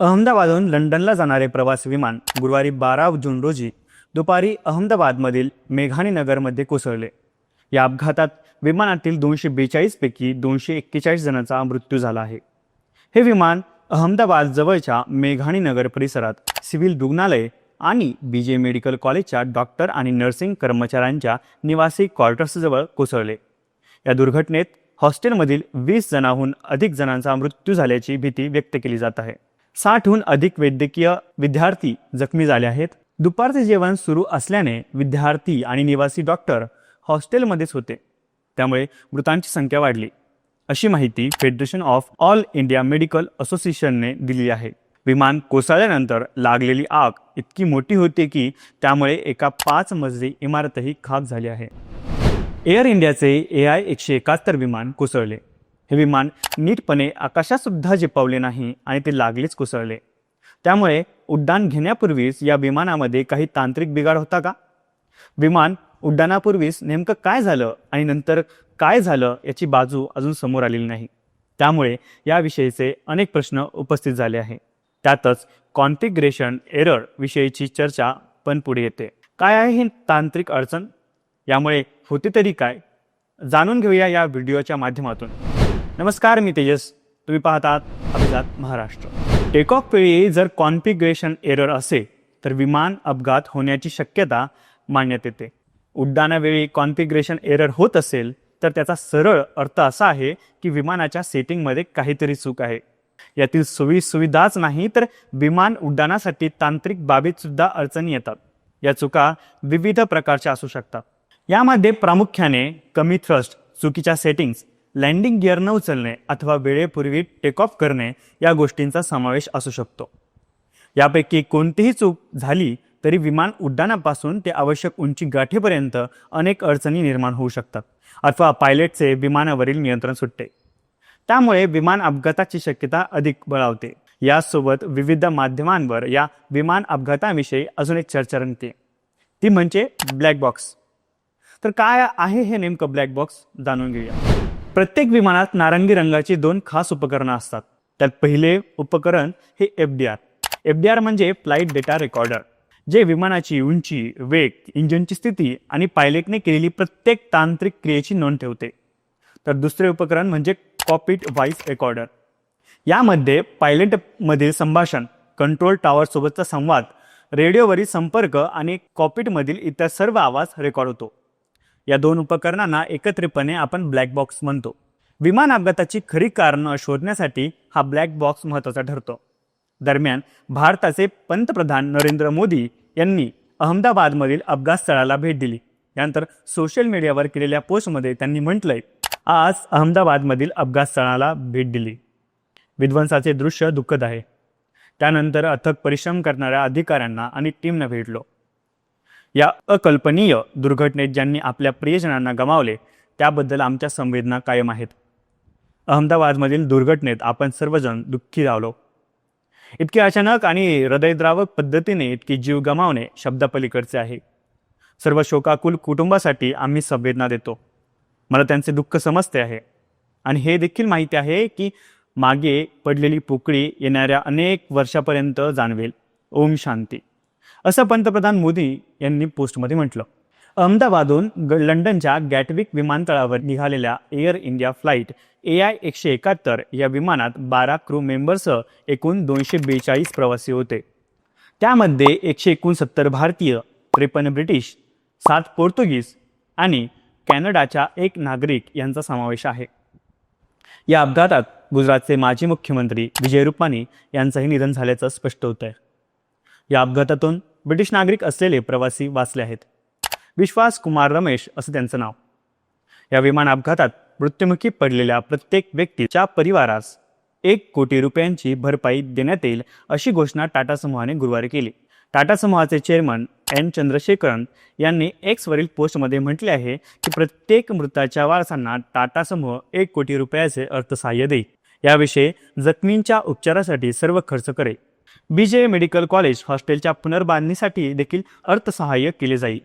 अहमदाबादहून लंडनला जाणारे प्रवास विमान गुरुवारी बारा जून रोजी दुपारी अहमदाबादमधील मेघाणी नगरमध्ये कोसळले. या अपघातात विमानातील दोनशे बेचाळीसपैकी दोनशे एक्केचाळीस जणांचा मृत्यू झाला आहे. हे विमान अहमदाबाद जवळच्या मेघाणी नगर परिसरात सिव्हिल रुग्णालय आणि बी जे मेडिकल कॉलेजच्या डॉक्टर आणि नर्सिंग कर्मचाऱ्यांच्या निवासी क्वार्टर्सजवळ कोसळले. या दुर्घटनेत हॉस्टेलमधील वीस जणांहून अधिक जणांचा मृत्यू झाल्याची भीती व्यक्त केली जात आहे. साठहून अधिक वैद्यकीय विद्यार्थी जखमी झाले आहेत. दुपारचे जेवण सुरू असल्याने विद्यार्थी आणि निवासी डॉक्टर हॉस्टेलमध्येच होते. त्यामुळे मृतांची संख्या वाढली. अशी माहिती federation of all India medical असोसिएशनने दिली आहे. विमान कोसळल्यानंतर लागलेली आग इतकी मोठी होती की त्यामुळे एका पाच मजली इमारतही खाक झाली आहे. एअर इंडियाचे ए आय एकशे एकाहत्तर विमान कोसळले. हे विमान नीटपणे आकाशातसुद्धा झेपावले नाही आणि ते लागलेच कोसळले. त्यामुळे उड्डाण घेण्यापूर्वीच या विमानामध्ये काही तांत्रिक बिघाड होता का? विमान उड्डाणापूर्वीच नेमकं काय झालं आणि नंतर काय झालं याची बाजू अजून समोर आलेली नाही. त्यामुळे याविषयीचे अनेक प्रश्न उपस्थित झाले आहे. त्यातच कॉन्फिग्रेशन एरर विषयीची चर्चा पण पुढे येते. काय आहे ही तांत्रिक अडचण? यामुळे होते तरी काय? जाणून घेऊया या व्हिडिओच्या माध्यमातून. नमस्कार मी तेजस. तुम्ही पाहतात अभिजात महाराष्ट्र. टेकऑफ वेळी जर कॉन्फिग्रेशन एरर असेल तर विमान अपघात होण्याची शक्यता मानण्यात येते. उड्डाणावेळी कॉन्फिग्रेशन एरर होत असेल तर त्याचा सरळ अर्थ असा आहे की विमानाच्या सेटिंगमध्ये काहीतरी चूक आहे. यातील सोयी सुविधाच नाही तर विमान उड्डाणासाठी तांत्रिक बाबीत सुद्धा अडचणी येतात. या चुका विविध प्रकारच्या असू शकतात. यामध्ये प्रामुख्याने कमी थ्रस्ट चुकीच्या सेटिंग्स लँडिंग गिअर न उचलणे अथवा वेळेपूर्वी टेक ऑफ करणे या गोष्टींचा समावेश असू शकतो. यापैकी कोणतीही चूक झाली तरी विमान उड्डाणापासून ते आवश्यक उंची गाठीपर्यंत अनेक अडचणी निर्माण होऊ शकतात अथवा पायलटचे विमानावरील नियंत्रण सुटते. त्यामुळे विमान अपघाताची शक्यता अधिक बळावते. यासोबत विविध माध्यमांवर या विमान अपघाताविषयी अजून एक चर्चा रंगते. ती म्हणजे ब्लॅक बॉक्स तर काय आहे हे नेमकं ब्लॅक बॉक्स जाणून घेऊया. प्रत्येक विमानात नारंगी रंगाची दोन खास उपकरणं असतात. त्यात पहिले उपकरण हे F D R. F D R म्हणजे फ्लाईट डेटा रेकॉर्डर जे विमानाची उंची वेग इंजिनची स्थिती आणि पायलटने केलेली प्रत्येक तांत्रिक क्रियेची नोंद ठेवते. तर दुसरे उपकरण म्हणजे कॉपिट व्हॉइस रेकॉर्डर. यामध्ये पायलटमधील संभाषण कंट्रोल टॉवरसोबतचा संवाद रेडिओवरील संपर्क आणि कॉपिटमधील इतर सर्व आवाज रेकॉर्ड होतो. या दोन उपकरणांना एकत्रितपणे आपण ब्लॅक बॉक्स म्हणतो. विमान अपघाताची खरी कारणं शोधण्यासाठी हा ब्लॅक बॉक्स महत्त्वाचा ठरतो. दरम्यान भारताचे पंतप्रधान नरेंद्र मोदी यांनी अहमदाबादमधील अपघात स्थळाला भेट दिली. यानंतर सोशल मीडियावर केलेल्या पोस्टमध्ये त्यांनी म्हटलंय आज अहमदाबादमधील अपघात स्थळाला भेट दिली. विध्वंसाचे दृश्य दुःखद आहे. त्यानंतर अथक परिश्रम करणाऱ्या अधिकाऱ्यांना आणि टीमनं भेटलो. या अकल्पनीय दुर्घटनेत ज्यांनी आपल्या प्रियजनांना गमावले त्याबद्दल आमच्या संवेदना कायम आहेत. अहमदाबादमधील दुर्घटनेत आपण सर्वजण दुःखी रावलो इतके अचानक आणि हृदयद्रावक पद्धतीने इतकी जीव गमावणे शब्दापलीकडचे आहे. सर्व शोकाकुल कुटुंबासाठी आम्ही संवेदना देतो. मला त्यांचे दुःख समजते आहे. आणि हे देखील माहिती आहे की मागे पडलेली पोकळी येणाऱ्या अनेक वर्षापर्यंत जाणवेल. ओम शांती. असं पंतप्रधान मोदी यांनी पोस्टमध्ये म्हटलं. अहमदाबादहून ग लंडनच्या गॅटविक विमानतळावर निघालेल्या Air India flight A I एकशे एकाहत्तर या विमानात बारा क्रू मेंबर्ससह एकूण दोनशे बेचाळीस प्रवासी होते. त्यामध्ये एकशे एकोणसत्तर भारतीय त्रेपन्न ब्रिटिश सात पोर्तुगीज आणि कॅनडाच्या एक नागरिक यांचा समावेश आहे. या अपघातात गुजरातचे माजी मुख्यमंत्री विजय रुपानी यांचंही निधन झाल्याचं स्पष्ट होत आहे या अपघातातून ब्रिटिश नागरिक असलेले प्रवासी वाचले आहेत. विश्वास कुमार रमेश असं त्यांचं नाव. या विमान अपघातात मृत्युमुखी पडलेल्या प्रत्येक व्यक्तीच्या परिवारास एक कोटी रुपयांची भरपाई देण्यात येईल अशी घोषणा टाटा समूहाने गुरुवारी केली. टाटा समूहाचे चेअरमन एन चंद्रशेखरन यांनी एक्सवरील पोस्टमध्ये म्हटले आहे की प्रत्येक मृताच्या वारसांना टाटा समूह एक कोटी रुपयाचे अर्थसहाय्य देईल. याविषयी जखमींच्या उपचारासाठी सर्व खर्च करेल. बीजे मेडिकल कॉलेज हॉस्टेलच्या पुनर्बांधणीसाठी देखील अर्थसहाय्य केले जाईल.